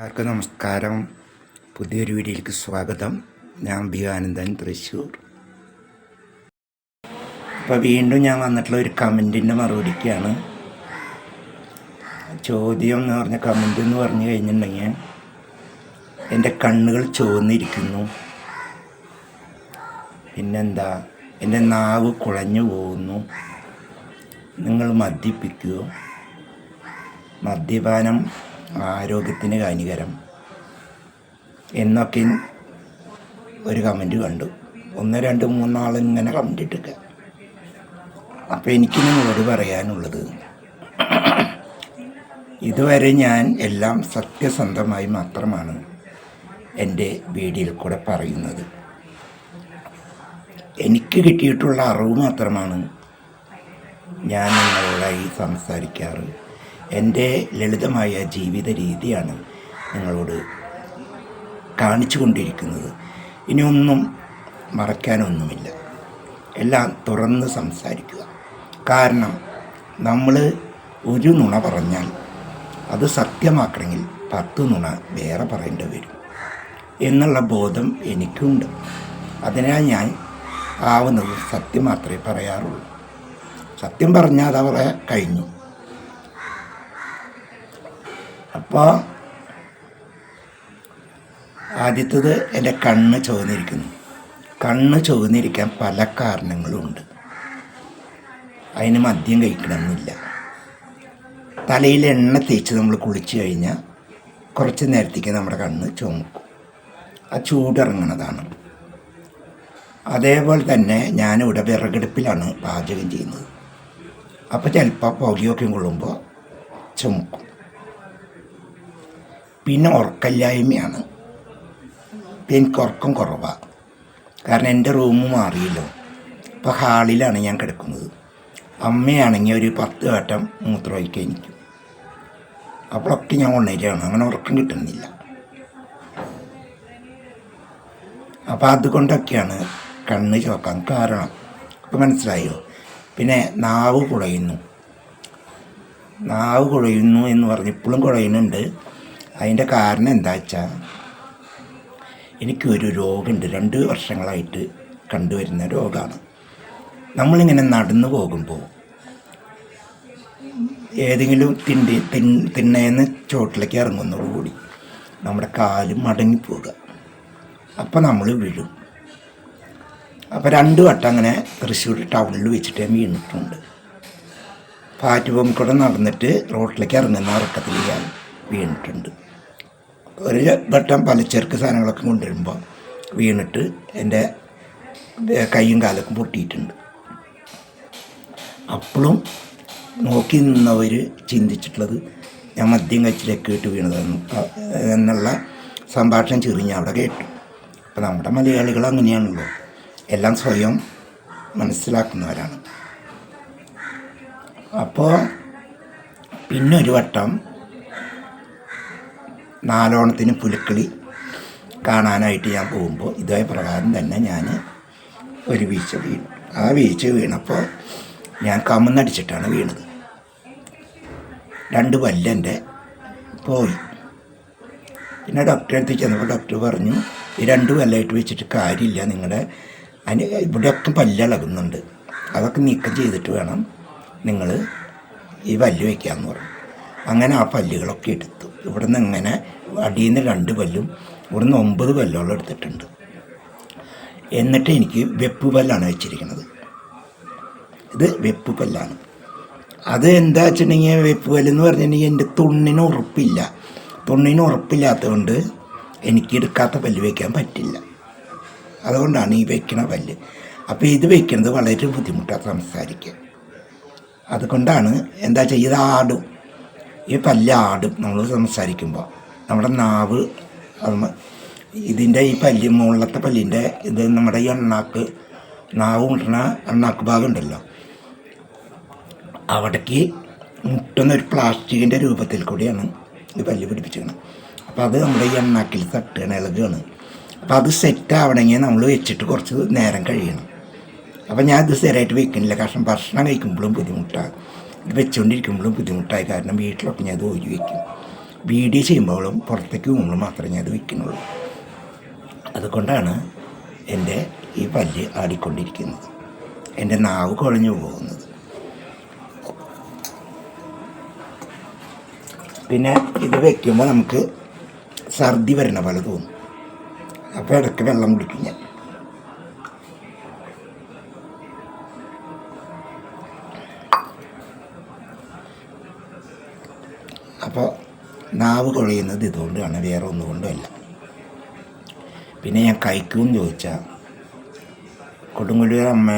എല്ലാവർക്കും നമസ്കാരം. പുതിയൊരു വീഡിയോയിലേക്ക് സ്വാഗതം. ഞാൻ ബി ആനന്ദൻ തൃശ്ശൂർ. അപ്പോൾ വീണ്ടും ഞാൻ വന്നിട്ടുള്ള ഒരു കമന്റിന്റെ മറുപടിക്കാണ്. ചോദ്യം എന്ന് പറഞ്ഞ കമന്റ് എന്ന് പറഞ്ഞു കഴിഞ്ഞിട്ടുണ്ടെങ്കിൽ എന്റെ കണ്ണുകൾ ചുവന്നിരിക്കുന്നു. പിന്നെന്താ? എന്റെ നാവ് കുഴഞ്ഞു പോകുന്നു. നിങ്ങൾ മദ്യപിക്കുമോ മദ്യപാനം ആരോഗ്യത്തിന് ഹാനികരം എന്നൊക്കെ ഒരു കമന്റ് കണ്ടു. ഒന്ന് രണ്ട് മൂന്നാൾ ഇങ്ങനെ കമന്റ് ഇട്ടിട്ട്. അപ്പോൾ എനിക്ക് നിങ്ങളോട് പറയാനുള്ളത് ഇതുവരെ ഞാൻ എല്ലാം സത്യസന്ധമായി മാത്രമാണ് എന്റെ വീഡിയോയിൽ കൂടെ പറയുന്നത്. എനിക്ക് കിട്ടിയിട്ടുള്ള അറിവ് മാത്രമാണ് ഞാൻ നിങ്ങളോടായി സംസാരിക്കാറ്. എന്റെ ലളിതമായ ജീവിത രീതിയാണ് നിങ്ങളോട് കാണിച്ചു കൊണ്ടിരിക്കുന്നത് ഇനിയൊന്നും മറക്കാനൊന്നുമില്ല എല്ലാം തുറന്ന് സംസാരിക്കുക. കാരണം നമ്മൾ ഒരു നുണ പറഞ്ഞാൽ അത് സത്യമാക്കണമെങ്കിൽ പത്ത് നുണ വേറെ പറയേണ്ടി വരും എന്നുള്ള ബോധം എനിക്കുണ്ട്. അതിനാൽ ഞാൻ ആവുന്നത് സത്യം മാത്രമേ പറയാറുള്ളൂ. സത്യം പറഞ്ഞാൽ അതവരെ കഴിഞ്ഞു. അപ്പോൾ ആദ്യത്തത് എന്റെ കണ്ണ് ചുവന്നിരിക്കുന്നു. കണ്ണ് ചുവന്നിരിക്കാൻ പല കാരണങ്ങളുമുണ്ട് അതിന് മദ്യം കഴിക്കണമെന്നില്ല. തലയിൽ എണ്ണ തേച്ച് നമ്മൾ കുളിച്ചു കഴിഞ്ഞാൽ കുറച്ച് നേരത്തേക്ക് നമ്മുടെ കണ്ണ് ചുമക്കും. ആ ചൂടിറങ്ങണതാണ്. അതേപോലെ തന്നെ ഞാനിവിടെ വിറകെടുപ്പിലാണ് പാചകം ചെയ്യുന്നത്. അപ്പോൾ ചിലപ്പോൾ പുകയൊക്കെ കൊള്ളുമ്പോൾ ചുമക്കും. പിന്നെ ഉറക്കമില്ലായ്മയാണ്. എനിക്ക് ഉറക്കം കുറവാണ് കാരണം എന്റെ റൂം മാറിയല്ലോ. ഇപ്പോൾ ഹാളിലാണ് ഞാൻ കിടക്കുന്നത്. അമ്മയാണെങ്കിൽ ഒരു പത്ത് വട്ടം മൂത്രമൊഴിക്കാൻ എനിക്കും അപ്പോഴൊക്കെ ഞാൻ ഉണരുകയാണ് അങ്ങനെ ഉറക്കം കിട്ടുന്നില്ല. അപ്പോൾ അതുകൊണ്ടൊക്കെയാണ് കണ്ണ് ചോക്കാൻ കാരണം. ഇപ്പം മനസ്സിലായോ? പിന്നെ നാവ് കുഴയുന്നു. നാവ് കുഴയുന്നു എന്ന് പറഞ്ഞ് ഇപ്പോഴും കുഴയുന്നുണ്ട്. അതിന്റെ കാരണം എന്താ വെച്ചാൽ എനിക്കൊരു രോഗമുണ്ട്. രണ്ട് വർഷങ്ങളായിട്ട് കണ്ടുവരുന്ന രോഗമാണ്. നമ്മളിങ്ങനെ നടന്നു പോകുമ്പോൾ ഏതെങ്കിലും തിണ്ടി തിൻ തിണ്ണേന്ന് ചോട്ടിലേക്ക് ഇറങ്ങുന്നതോടുകൂടി നമ്മുടെ കാൽ മടങ്ങിപ്പോവുക. അപ്പോൾ നമ്മൾ വീഴും. അപ്പോൾ രണ്ട് വട്ടം അങ്ങനെ തൃശ്ശൂർ ടൗണിൽ വെച്ചിട്ട് വീണിട്ടുണ്ട്. പാറ്റുപൊമ്മിക്കൂടെ നടന്നിട്ട് റോട്ടിലേക്ക് ഇറങ്ങുന്ന ഇറക്കത്തിൽ ഞാൻ വീണിട്ടുണ്ട്. ഒരു വട്ടം പലചരക്ക് സാധനങ്ങളൊക്കെ കൊണ്ടുവരുമ്പോൾ വീണിട്ട് എന്റെ കൈയും കാലൊക്കെ പൊട്ടിയിട്ടുണ്ട്. അപ്പോഴും നോക്കി നിന്നവർ ചിന്തിച്ചിട്ടുള്ളത് ഞാൻ മദ്യം കച്ചിലേക്ക് ഇട്ട് വീണതെന്ന് എന്നുള്ള സംഭാഷണം ചെറിഞ്ഞ് അവിടെ കേട്ടു. അപ്പം നമ്മുടെ മലയാളികൾ അങ്ങനെയാണല്ലോ. എല്ലാം സ്വയം മനസ്സിലാക്കുന്നവരാണ്. അപ്പോൾ പിന്നെ ഒരു വട്ടം നാലോണത്തിന് പുലിക്കളി കാണാനായിട്ട് ഞാൻ പോകുമ്പോൾ ഇതേ പ്രകാരം തന്നെ ഞാൻ ഒരു വീഴ്ച വീണു. ആ വീഴ്ച വീണപ്പോൾ ഞാൻ കമന്നടിച്ചിട്ടാണ് വീണത്. രണ്ട് പല്ലെന്റെ പോയി. പിന്നെ ഡോക്ടറെ അടുത്ത് ചെന്നപ്പോൾ ഡോക്ടർ പറഞ്ഞു ഈ രണ്ട് പല്ലായിട്ട് വെച്ചിട്ട് കാര്യമില്ല നിങ്ങളുടെ അതിന് ഇവിടെയൊക്കെ പല്ലിളകുന്നുണ്ട് അതൊക്കെ നീക്കം ചെയ്തിട്ട് വേണം നിങ്ങൾ ഈ പല്ല് വയ്ക്കാമെന്ന് പറഞ്ഞു. അങ്ങനെ ആ പല്ലുകളൊക്കെ എടുത്തു. ഇവിടുന്ന് ഇങ്ങനെ അടിയിൽ നിന്ന് രണ്ട് പല്ലും ഇവിടുന്ന് ഒമ്പത് പല്ലോളം എടുത്തിട്ടുണ്ട്. എന്നിട്ട് എനിക്ക് വെപ്പ് പല്ലാണ് വെച്ചിരിക്കുന്നത്. ഇത് വെപ്പ് പല്ലാണ്. അത് എന്താ വെച്ചിട്ടുണ്ടെങ്കിൽ വെപ്പ് പല്ലെന്ന് പറഞ്ഞിട്ടുണ്ടെങ്കിൽ എന്റെ തുണ്ണിന് ഉറപ്പില്ല. തുണ്ണിന് ഉറപ്പില്ലാത്തതുകൊണ്ട് എനിക്ക് എടുക്കാത്ത പല്ല് വയ്ക്കാൻ പറ്റില്ല. അതുകൊണ്ടാണ് ഈ വയ്ക്കണ പല്ല്. അപ്പോൾ ഇത് വയ്ക്കുന്നത് വളരെ ബുദ്ധിമുട്ടാണ് സംസാരിക്കാൻ. അതുകൊണ്ടാണ് എന്താ ചെയ്യുക? ആടും. ഈ പല്ല് ആടും നമ്മൾ സംസാരിക്കുമ്പോൾ നമ്മുടെ നാവ് ഇതിന്റെ ഈ പല്ല് മുകളിലത്തെ പല്ലിന്റെ ഇത് നമ്മുടെ ഈ എണ്ണാക്ക് നാവ് മുട്ടണ എണ്ണാക്ക് ഭാഗം ഉണ്ടല്ലോ. അവിടേക്ക് മുട്ടുന്ന ഒരു പ്ലാസ്റ്റിക്കിന്റെ രൂപത്തിൽ കൂടിയാണ് ഈ പല്ല് പിടിപ്പിച്ചിരിക്കുന്നത്. അപ്പോൾ അത് നമ്മുടെ ഈ എണ്ണാക്കിൽ തട്ടുകയാണ് ഇളകുകയാണ് അപ്പോൾ അത് സെറ്റ് ആവണമെങ്കിൽ നമ്മൾ വെച്ചിട്ട് കുറച്ച് നേരം കഴിയണം. അപ്പോൾ ഞാൻ ഇത് സ്ഥിരമായിട്ട് വെക്കുന്നില്ല. കാരണം ഭക്ഷണം കഴിക്കുമ്പോഴും ബുദ്ധിമുട്ടാണ്. വെച്ചുകൊണ്ടിരിക്കുമ്പോഴും ബുദ്ധിമുട്ടായി കാരണം വീട്ടിലൊക്കെ ഞാൻ അത് ഊരി വയ്ക്കും വീഡിയോ ചെയ്യുമ്പോഴും പുറത്തേക്ക് പോകുമ്പോഴും മാത്രമേ ഞാൻ അത് വയ്ക്കുന്നുള്ളൂ അതുകൊണ്ടാണ് എന്റെ ഈ പല്ല് ആടിക്കൊണ്ടിരിക്കുന്നത്. എന്റെ നാവ് കുഴഞ്ഞു പോകുന്നത്. പിന്നെ ഇത് വെക്കുമ്പോൾ നമുക്ക് ഛർദി വരണ പോലെ തോന്നും. അപ്പോൾ ഇടയ്ക്ക് വെള്ളം കുടിക്കും ഞാൻ. അപ്പോൾ നാവ് കുഴയുന്നത് ഇതുകൊണ്ടാണ് വേറെ ഒന്നുകൊണ്ടുമല്ല പിന്നെ ഞാൻ കഴിക്കുമെന്ന് ചോദിച്ചാൽ കൊടുങ്കുഴിയുടെ അമ്മ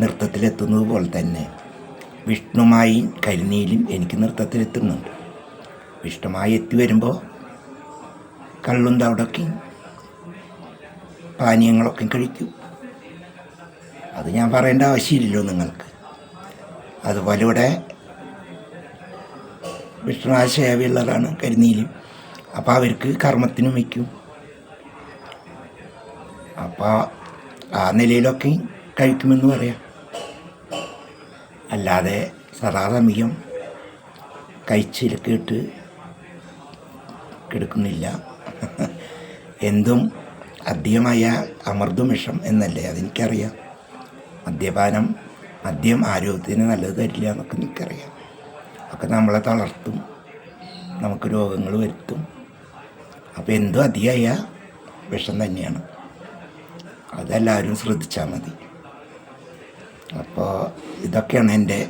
നൃത്തത്തിലെത്തുന്നത് പോലെ തന്നെ വിഷ്ണുമായി കരിനീലും എനിക്ക് നൃത്തത്തിലെത്തുന്നുണ്ട്. വിഷ്ണുമായി എത്തി വരുമ്പോൾ കള്ളും തവിടൊക്കെ പാനീയങ്ങളൊക്കെ കഴിക്കും. അത് ഞാൻ പറയേണ്ട ആവശ്യമില്ലല്ലോ നിങ്ങൾക്ക്. അതുപോലെ ഇവിടെ വിഷ്ണുമായ സേവയുള്ളതാണ് കരുനീൽ. അപ്പോൾ അവർക്ക് കർമ്മത്തിനും വയ്ക്കും. അപ്പോൾ ആ നിലയിലൊക്കെ കഴിക്കുമെന്ന് പറയാം. അല്ലാതെ സദാസമയം കഴിച്ചിലൊക്കെ ഇട്ട് കിടക്കുന്നില്ല. എന്തും അധികമായ അമൃതും വിഷം എന്നല്ലേ അതെനിക്കറിയാം. മദ്യപാനം മദ്യം ആരോഗ്യത്തിന് നല്ലത് തരില്ല എന്നൊക്കെ എനിക്കറിയാം. ഒക്കെ നമ്മളെ തളർത്തും. നമുക്ക് രോഗങ്ങൾ വരുത്തും. അപ്പോൾ എന്തും അധികമായ വിഷം തന്നെയാണ്. അതെല്ലാവരും ശ്രദ്ധിച്ചാൽ മതി. അപ്പോൾ ഇതൊക്കെയാണ് എന്റെ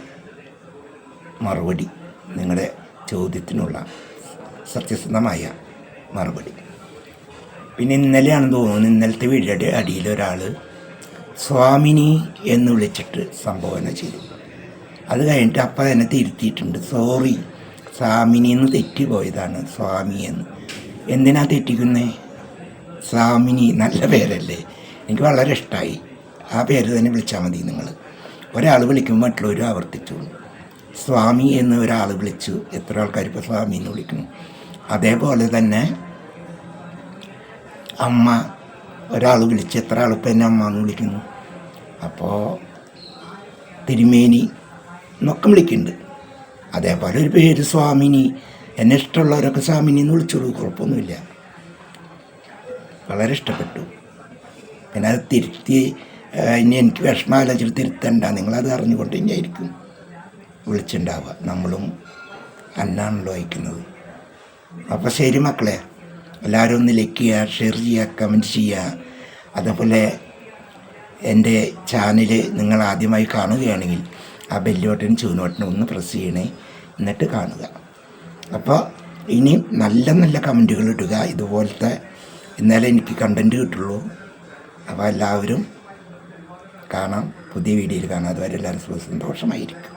മറുപടി. നിങ്ങളുടെ ചോദ്യത്തിനുള്ള സത്യസന്ധമായ മറുപടി. പിന്നെ ഇന്നലെയാണെന്ന് തോന്നുന്നു ഇന്നലത്തെ വീടിന്റെ അടിയിൽ ഒരാൾ സ്വാമിനി എന്ന് വിളിച്ചിട്ട് സംഭാവന ചെയ്തു. അത് കഴിഞ്ഞിട്ട് അപ്പം തന്നെ തിരുത്തിയിട്ടുണ്ട്. സോറി സ്വാമിനി എന്ന് തെറ്റിപ്പോയതാണ്. സ്വാമി എന്ന്. എന്തിനാ തെറ്റിക്കുന്നേ? സ്വാമിനി നല്ല പേരല്ലേ? എനിക്ക് വളരെ ഇഷ്ടമായി ആ പേര് തന്നെ വിളിച്ചാൽ മതി നിങ്ങൾ ഒരാൾ വിളിക്കുമ്പോൾ മറ്റുള്ളവരും ആവർത്തിച്ചു സ്വാമി എന്ന് ഒരാൾ വിളിച്ചു. എത്ര ആൾക്കാർ ഇപ്പോൾ സ്വാമി എന്ന് വിളിക്കുന്നു? അതേപോലെ തന്നെ അമ്മ ഒരാൾ വിളിച്ച് എത്ര ഇപ്പം എന്നെ അമ്മ എന്ന് വിളിക്കുന്നു? അപ്പോൾ തിരുമേനി എന്നൊക്കെ വിളിക്കുന്നുണ്ട്. അതേപോലെ ഒരു പേര് സ്വാമിനി എന്നെ ഇഷ്ടമുള്ളവരൊക്കെ സ്വാമിനി എന്ന് വിളിച്ചോളൂ കുഴപ്പമൊന്നുമില്ല. വളരെ ഇഷ്ടപ്പെട്ടു. പിന്നെ അത് തിരുത്തി ഇനി എനിക്ക് വിഷമമാലോചിച്ചിട്ട് തിരുത്തണ്ട. നിങ്ങളത് അറിഞ്ഞുകൊണ്ട് തന്നെയായിരിക്കും വിളിച്ചിട്ടുണ്ടാവുക നമ്മളും അന്നാണല്ലോ അയക്കുന്നത്. അപ്പോൾ ശരി മക്കളെ എല്ലാവരും ഒന്ന് ലൈക്ക് ചെയ്യുക ഷെയർ ചെയ്യുക കമന്റ് ചെയ്യുക. അതേപോലെ എന്റെ ചാനൽ നിങ്ങൾ ആദ്യമായി കാണുകയാണെങ്കിൽ ആ ബെല്ല് ചൂനോട്ടനും ഒന്ന് പ്രസ് ചെയ്യണേ. എന്നിട്ട് കാണുക. അപ്പോൾ ഇനിയും നല്ല നല്ല കമന്റുകൾ ഇടുക. ഇതുപോലത്തെ എന്നാലേ എനിക്ക് കണ്ടന്റ് കിട്ടുള്ളൂ. അപ്പോൾ എല്ലാവരും കാണാം. പുതിയ വീഡിയോയിൽ കാണാം. അതുവരെ എല്ലാവരും സന്തോഷമായിരിക്കും.